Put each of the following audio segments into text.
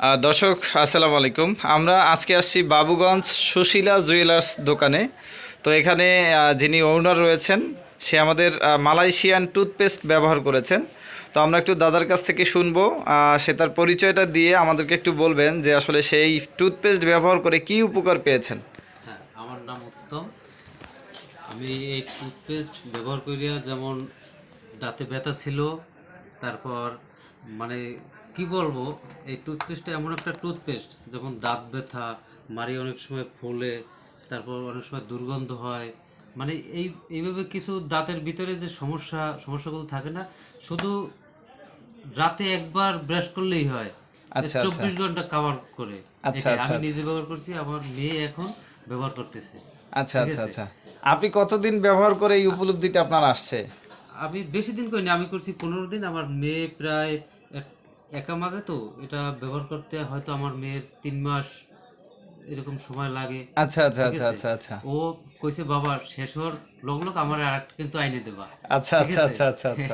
দর্শক, আসসালামু আলাইকুম। আমরা আজকে আসছি বাবুগঞ্জ সুশীলা জুয়েলার্স দোকানে। তো এখানে যিনি ওনার রয়েছেন, সে আমাদের মালয়েশিয়ান টুথপেস্ট ব্যবহার করেছেন। তো আমরা একটু দাদার কাছ থেকে শুনব। সে তার পরিচয়টা দিয়ে আমাদেরকে একটু বলবেন যে আসলে সেই টুথপেস্ট ব্যবহার করে কি উপকার পেয়েছেন। হ্যাঁ আমার নাম উত্তম। আমি এই টুথপেস্ট ব্যবহার করিয়া যেমন দাঁতে ব্যথা ছিল, তারপর মানে কি বলব এই টুথপেস্টটা এমন একটা টুথপেস্ট যেমন দাঁত ব্যথা মারি অনেক সময় ফোলে তারপর অনেক সময় দুর্গন্ধ হয় মানে এই এইভাবে কিছু দাঁতের ভিতরে যে সমস্যা সমস্যাগুলো থাকে না শুধু রাতে একবার ব্রাশ করলেই হয় আচ্ছা, চব্বিশ ঘণ্টা কাভার করে। আচ্ছা। আচ্ছা, আমি নিজে ব্যবহার করছি আমার মেয়ে এখন ব্যবহার করতেছে। আচ্ছা আচ্ছা আচ্ছা। আপনি কতদিন ব্যবহার করে এই উপলব্ধিটা আপনার আসছে? আমি বেশি দিন করিনি আমি করছি পনেরো দিন আমার মেয়ে প্রায় এক- মাঝে তো এটা ব্যবহার করতে হয়তো আমার মেয়ের তিন মাস এরকম সময় লাগে। আচ্ছা আচ্ছা আচ্ছা আচ্ছা আচ্ছা। ও কইছে বাবা শেষ হওয়ার লগ লগ আমার আর কিন্তু আইনে দেবা। আচ্ছা আচ্ছা আচ্ছা আচ্ছা আচ্ছা।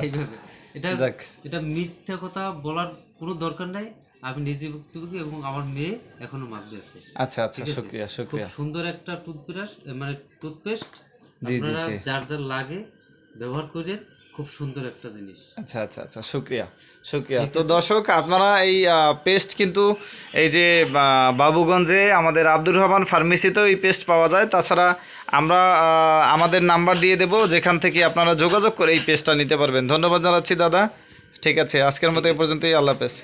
এটা যাক। এটা মিথ্যা কথা বলার কোনো দরকার নাই। আমি নিজে ভুক্তভোগী এবং আমার মেয়ে এখনও মাছ দিয়েছে আচ্ছা আচ্ছা শুক্রিয়া খুব সুন্দর একটা টুথব্রাশ মানে টুথপেস্ট জি, জি। যার যার লাগে ব্যবহার করে খুব সুন্দর একটা জিনিস। আচ্ছা আচ্ছা আচ্ছা শুক্রিয়া শুক্রিয়া। তো দর্শক আপনারা এই পেস্ট কিন্তু এই যে বাবুগঞ্জে আমাদের আব্দুর রহমান ফার্মেসিতেও এই পেস্ট পাওয়া যায়। তাছাড়া আমরা আমাদের নাম্বার দিয়ে দেব যেখান থেকে আপনারা যোগাযোগ করে এই পেস্টটা নিতে পারবেন। ধন্যবাদ জানাচ্ছি দাদা। ঠিক আছে আজকের মতো এই পর্যন্তই আল্লাহ হাফেজ।